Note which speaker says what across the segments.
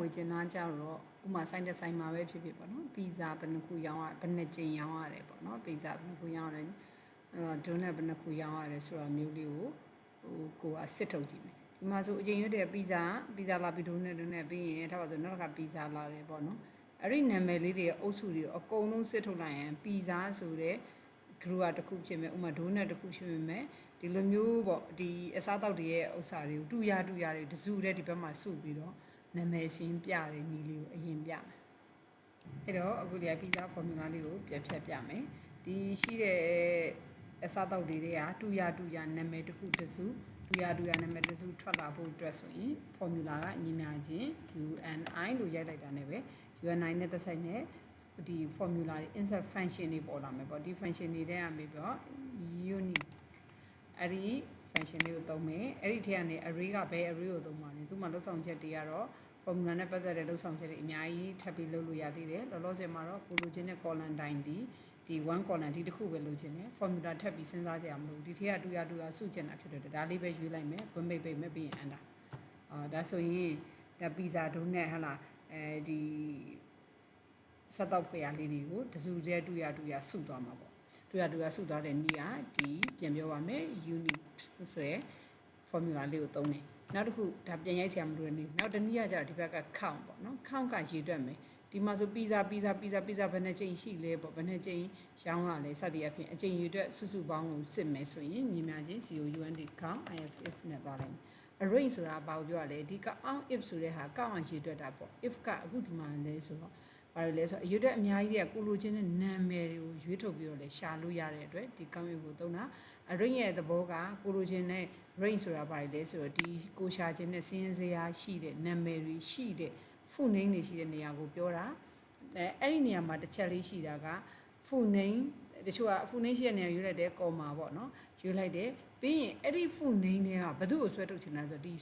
Speaker 1: ဝယ်ချင်တာကြတော့ဥမာဆိုင်တဲ့ဆိုင်မှာပဲဖြစ်ဖြစ်ပေါ့နော်ပီဇာဘယ်နှခုရောင်းရဘယ်နှကြိမ်ရောင်းရတယ်ပေါ့နော်ပီဇာဘယ်နှခုရောင်းရတယ်အဲဒိုနက်ဘယ်နှခုရောင်းရတယ်ဆိုတာမျိုးလေးကိုဟိုကိုကစစ်ထုတ်ကြည့်မယ်ဒီမှာဆိုအရင်ရွတ်တဲ့ပီဇာပီဇာလာပြီးဒိုနက်ဒိုနက်ပြီးရင်ဒါပါဆိုနောက်တစ်ခါပီဇာလာတယ်ပေါ့နော်အဲ့ဒီနာမည်လေးတွေအုပ်စုတွေအကုန်လုံးစစ်ထုတ်လိုက်ရင်ပီဇာဆိုတဲ့ group ကတစ်ခုဖြစ်မယ်ဥမာဒိုနက်တစ်ခုဖြစ်မယ်ဒီလိုမျိုးပေါ့ဒီအစားတောက်တွေရဲ့ဥစ္စာတွေကိုတူရတူရတွေတစုတဲ့ဒီဘက်မှာစုပြီးတော့ နာမည်စင်းပြတဲ့နီလေးကိုအရင်ပြမယ်အဲ့တော့အခုလေးက pizza formula လေးကိုပြန်ဖြတ်ပြမယ်ဒီရှိတဲ့အစားတောက်တွေတွေကတူရတူရနာမည်တစ်ခုတစုတူရတူရနာမည်တစ်စုထွက်လာဖို့အတွက်ဆိုရင် formula ကညီမျှချင်း UNI လို့ရိုက်လိုက်တာ ਨੇ ပဲ UNI နဲ့သက်ဆိုင်တဲ့ဒီ formula တွေ insert function တွေပေါ်လာမယ်ပေါ့ဒီ function တွေတဲ့ကနေပြီးတော့ unique အဲ့ဒီ function လေးကိုသုံးမယ်အဲ့ဒီထဲကနေ array ကဘယ် array ကိုသုံးမှာလဲသူ့မှာလောက်ဆောင်ချက်တွေကတော့ formula နဲ့ပတ်သက်တဲ့လောက်ဆောင်ချက်တွေအများကြီးထပ်ပြီးလုပ်လို့ရသေးတယ်လောလောဆယ်မှာတော့ကိုလိုချင်တဲ့ column တိုင်းဒီဒီ one column ဒီတစ်ခုပဲလိုချင်တယ် formula ထပ်ပြီးစဉ်းစားကြရမလို့ဒီထဲကတူရတူရစုချင်တာဖြစ်တဲ့ဒါလေးပဲရွေးလိုက်မယ်ဝင်ပိတ်ပိတ်မယ်ပြီးရင် enter အာဒါဆိုရင်ဒါ pizza ဒုံးနဲ့ဟလာအဲဒီဆက်တော့ဖွေရလေးတွေကိုတစုတည်းတူရတူရစုသွားမှာပေါ့တူရတူရစုသွားတဲ့နေ့ကဒီပြန်ပြောပါမယ် unit ဆိုရယ် formula လေးကိုသုံးတယ်နောက်တစ်ခုဒါပြန်ရိုက်ဆရာမလို့နေနောက်တစ်နည်းကကျတော့ဒီဘက်က count ပေါ့နော် count ကရေးတွက်မယ်ဒီမှာဆို pizza pizza pizza pizza ဘယ်နှချိန်ရှိလဲပေါ့ဘယ်နှချိန်ရောင်းရလဲစသည်အဖြစ်အချိန်ရေးတွက်စုစုပေါင်းကိုစစ်မယ်ဆိုရင်ညီမချင်း COUND count IFF နဲ့သွားလိုက်မယ် arrange ဆိုတာဘာကိုပြောရလဲဒီက on if ဆိုတဲ့ဟာကောက်အောင်ရေးတွက်တာပေါ့ if ကအခုဒီမှာလဲဆိုတော့ ဘာလို့လဲဆိုတော့အရွတ်အများကြီးတွေကကိုလိုချင်းတဲ့နာမည်တွေကိုရွေးထုတ်ပြီးတော့လဲရှာလို့ရတဲ့အတွက်ဒီကောင်းရုပ်ကိုသုံးတာ arrange ရဲ့သဘောကကိုလိုချင်းတဲ့ range ဆိုတာဘာလဲဆိုတော့ဒီကိုရှာခြင်းနဲ့စင်းစရာရှိတဲ့နာမည်တွေရှိတဲ့ full name တွေရှိတဲ့နေရာကိုပြောတာအဲအဲ့ဒီနေရာမှာတစ်ချက်လေးရှိတာက full name တချို့က full name ရှိတဲ့နေရာရွေးလိုက်တယ် comma ပေါ့နော်ရွေးလိုက်တယ်ပြီးရင်အဲ့ဒီ full name တွေကဘယ်သူ့ကိုဆွဲထုတ်ချင်လဲဆိုတော့ဒီ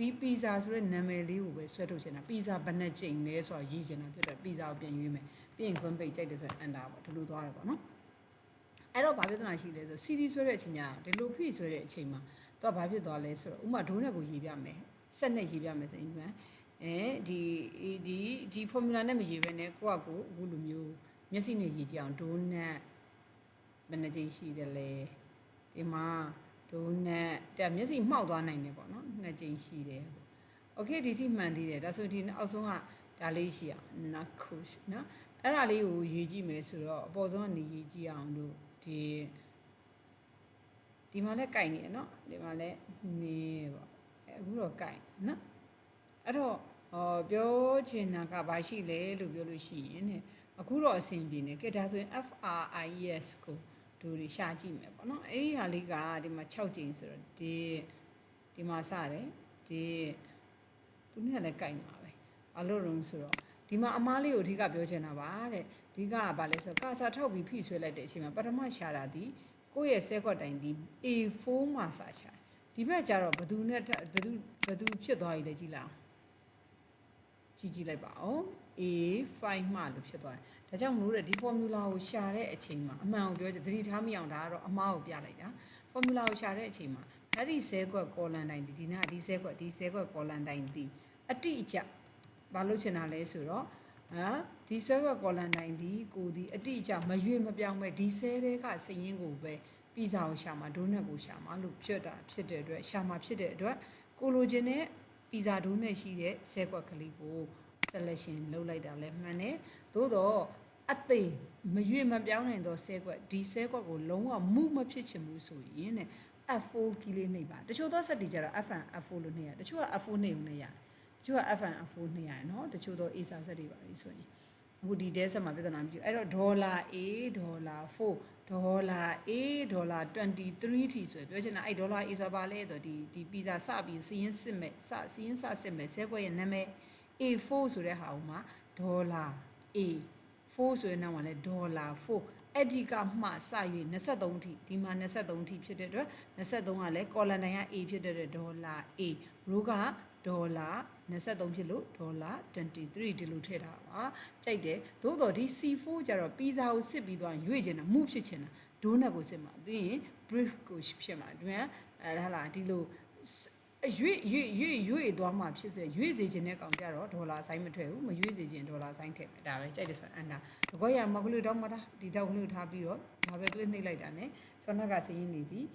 Speaker 1: ပြီးပီဇာဆိုတဲ့နာမည်လေးကိုပဲဆွဲထုတ်ချင်တာပီဇာဘယ်နှကြိမ်လဲဆိုတော့ရေးချင်တာဖြစ်တော့ပီဇာကိုပြန်ရွေးမယ်ပြီးရင် queen page ကြိုက်တယ်ဆိုရင် enter ပေါ့ဒီလိုသွားတယ်ပေါ့နော်အဲ့တော့ဘာပြဿနာရှိလဲဆို CD ဆွဲတဲ့အချိန်ညာဒီလိုဖိဆွဲတဲ့အချိန်မှာသူကဘာဖြစ်သွားလဲဆိုတော့ဥမာဒိုးနဲ့ကိုရေးပြမယ်ဆက်နဲ့ရေးပြမယ်ဆိုရင်ဒီအဲဒီဒီဒီ formula နဲ့မရေးဘဲနဲ့ကိုကကိုအခုလိုမျိုးမျက်စိနဲ့ရေးကြည့်အောင်ဒိုးနဲ့ဘယ်နှကြိမ်ရှိတယ်လဲဒီမှာ ဒိုးနဲ့တက်မျက်စိမှောက်သွားနိုင်တယ်ပေါ့နော်နှစ်ကြိမ်ရှိတယ်ပေါ့โอเคဒီထိမှန်သေးတယ်ဒါဆိုဒီအောက်ဆုံးကဒါလေးရှိအောင်နခုနော်အဲ့ဒါလေးကိုရေးကြည့်မယ်ဆိုတော့အပေါ်ဆုံးကနေရေးကြည့်အောင်လို့ဒီဒီမှာလည်းကြိုင်နေเนาะဒီမှာလည်းနေပေါ့အခုတော့ကြိုင်နော်အဲ့တော့ဟောပြောချင်တာကဘာရှိလဲလို့ပြောလို့ရှိရင်တဲ့အခုတော့အဆင်ပြေနေကဲဒါဆိုရင် FRIES ကို တို့တွေရှာကြည့်မယ်ပေါ့နော်အဲ့ဒီဟာလေးကဒီမှာ6ကြိမ်ဆိုတော့ဒီဒီမှာစတယ်ဒီသူနဲ့လည်းကြိုင်ပါပဲအလို့ရုံဆိုတော့ဒီမှာအမားလေးကိုအဓိကပြောချင်တာပါတဲ့အဓိကကဘာလဲဆိုတော့ကာစာထောက်ပြီးဖိဆွဲလိုက်တဲ့အချိန်မှာပထမရှာတာဒီကိုယ့်ရဲ့ဆဲခွက်တိုင်ဒီ A4 မှာစာရှာဒီဘက်ကျတော့ဘသူနဲ့ဘသူဘသူဖြစ်သွားပြီလဲကြည်လားကြည့်ကြည့်လိုက်ပါဦး A5 မှလို့ဖြစ်သွားတယ် ဒါကြောင့်မလို့တဲ့ဒီ formula ကိုရှာတဲ့အချိန်မှာအမှန်ကိုပြောချင်သတိထားမိအောင်ဒါကတော့အမှားကိုပြလိုက်တာ formula ကိုရှာတဲ့အချိန်မှာအဲ့ဒီဆဲခွက် column တိုင်းဒီဒီနာဒီဆဲခွက်ဒီဆဲခွက် column တိုင်းဒီအတိအကျဘာလို့ချင်တာလဲဆိုတော့ဟာဒီဆဲခွက် column တိုင်းဒီကိုဒီအတိအကျမရွေ့မပြောင်းပဲဒီဆဲတွေကစရင်ကိုပဲပြည်စာကိုရှာမှာဒိုးနက်ကိုရှာမှာလို့ဖြစ်တာဖြစ်တဲ့အတွက်ရှာမှာဖြစ်တဲ့အတွက်ကိုလိုချင်တဲ့ပြည်စာဒိုးနက်ရှိတဲ့ဆဲခွက်ကလေးကို selection လုပ်လိုက်တာလည်းမှန်တယ် သို့တော့အသိမရွေမပြောင်းနိုင်သောဆဲကွက်ဒီဆဲကွက်ကိုလုံးဝမှုမဖြစ်ချင်ဘူးဆိုရင်တဲ့ F4 ကီလေးနှိပ်ပါတချို့သောစက်တီကျတော့ F1 F4 လို့နှိပ်ရတချို့က F4 နှိပ်ုံနဲ့ရတယ်တချို့က F1 F4 နှိပ်ရတယ်နော်တချို့သော A စာစက်တွေပါလေဆိုရင်အခုဒီတဲဆက်မှာပြဿနာမရှိဘူးအဲ့တော့ဒေါ်လာ A ဒေါ်လာ4ဒေါ်လာ A ဒေါ်လာ23ထိဆိုပြောချင်တာအဲ့ဒေါ်လာ A ဆိုပါလဲဆိုဒီဒီပီဇာစပြီးစီးရင်စစ်မဲ့စစီးရင်စစစ်မဲ့ဆဲခွဲရဲ့နာမည် A4 ဆိုတဲ့ဟာဟိုမှာဒေါ်လာ A 4ဆိုတဲ့နောက်မှာလဲဒေါ်လာ4အဲ့ဒီကမှစ၍23ထိဒီမှာ23ထိဖြစ်တဲ့အတွက်23ကလည်းကော်လန်တိုင်းက A ဖြစ်တဲ့အတွက်ဒေါ်လာ A ရိုးကဒေါ်လာ23ဖြစ်လို့ဒေါ်လာ23ဒီလိုထည့်ထားပါကြိုက်တယ်သို့တော့ဒီ C4 ကျတော့ပီဇာကိုစစ်ပြီးသွားရွေ့ချင်တာမှုဖြစ်ချင်တာဒိုးနက်ကိုစစ်မှာပြီးရင် brief ကိုဖြစ်မှာဒီမှာအဲဒါလားဒီလို အရွေ့ရွေ့ရွေ့ရွေ့သွားမှဖြစ်စေရွေ့စေခြင်းတဲ့ကောင်ကြတော့ဒေါ်လာဆိုင်မထွက်ဘူးမရွေ့စေခြင်းဒေါ်လာဆိုင်ထည့်မယ်ဒါပဲကြိုက်တယ်ဆိုရင်အန်တာတကွက်ရမကလေးတော့မတာဒီတော့ကလေးထားပြီးတော့ဒါပဲကလေးနှိပ်လိုက်တာ ਨੇ ဆောနကစရင်နေသည်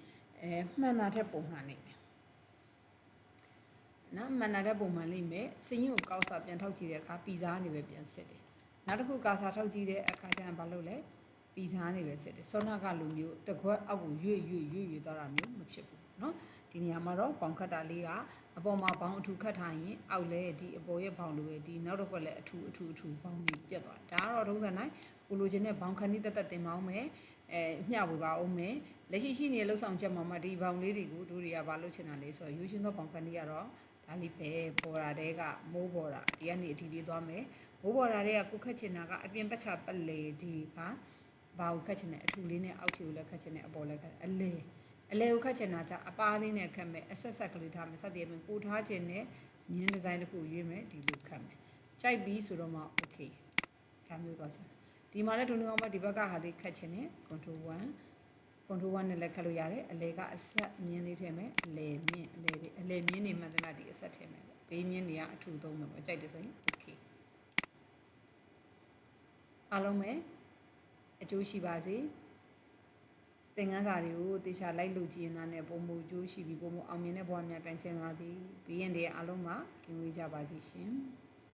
Speaker 1: အဲမှန်တာထက်ပုံမှန်နေမယ်နော်မှန်တာတဲ့ပုံမှန်လိမ့်မယ်စရင်ကိုကောက်စားပြန်ထောက်ကြည့်တဲ့အခါပီဇာနေပဲပြန်စစ်တယ်နောက်တစ်ခုကာစာထောက်ကြည့်တဲ့အခါကျရင်ဘာလုပ်လဲပီဇာနေပဲစစ်တယ်ဆောနကလိုမျိုးတကွက်အောက်ကိုရွေ့ရွေ့ရွေ့ရွေ့သွားတာမျိုးမဖြစ်ဘူးနော် ဒီနေရာမှာတော့ပေါင်ခတ်တာလေးကအပေါ်မှာဘောင်းအထူခတ်ထားရင်အောက်လဲဒီအပေါ်ရဲ့ဘောင်းလိုပဲဒီနောက်တစ်ခွက်လဲအထူအထူအထူဘောင်းကြီးပြတ်သွားဒါကတော့ဒုက္ခနိုင်ကိုလိုချင်တဲ့ဘောင်းခဏိတက်တက်တင်ပါအောင်မယ်အဲမျှဝေပါအောင်မယ်လက်ရှိရှိနေတဲ့လှုပ်ဆောင်ချက်မှာမှဒီဘောင်းလေးတွေကိုတို့တွေကဘာလုပ်ချင်တာလဲဆိုတော့ယူရှင်သောဘောင်းခဏိကတော့ဒါလေးပဲပေါ်တာတဲကမိုးပေါ်တာဒီကနေအထီလေးသွားမယ်မိုးပေါ်တာတဲကကိုခတ်ချင်တာကအပြင်ပတ်ချပတ်လေဒီကဘာကိုခတ်ချင်တဲ့အထူလေးနဲ့အောက်ချီကိုလည်းခတ်ချင်တဲ့အပေါ်လည်းခတ်အလဲ အလဲကိုခတ်ချင်တာကြအပါလေးနဲ့ခတ်မယ်အဆက်ဆက်ကလေးထားမယ်စသည်အပြင်ကိုထားချင်တဲ့မြင်းဒီဇိုင်းတစ်ခုရွေးမယ်ဒီလိုခတ်မယ်ကြိုက်ပြီးဆိုတော့မှ okay ဒါမျိုးတော့ချင်ဒီမှာလည်းဒုံဒုံအောင်မဒီဘက်ကဟာလေးခတ်ချင်တယ် control 1 control 1နဲ့လည်းခတ်လို့ရတယ်အလဲကအဆက်မြင်းလေးထည့်မယ်အလဲမြင်းအလဲလေးအလဲမြင်းနေမှန်တယ်မဒီအဆက်ထည့်မယ်ဘေးမြင်းတွေကအထူသုံးမယ်ပေါ့ကြိုက်တယ်ဆိုရင် okay အားလုံးပဲအကျိုးရှိပါစေ သင်ခန်းစာတွေကိုတေချာလိုက်လို့ကြည်ရင်လည်းပုံမူကျိုးရှိပြီးပုံမအောင်မြင်တဲ့ဘဝများတိုင်ဆင်းပါစေ။ဘီရင်တွေအားလုံးမှာကင်ဝေးကြပါစေရှင်။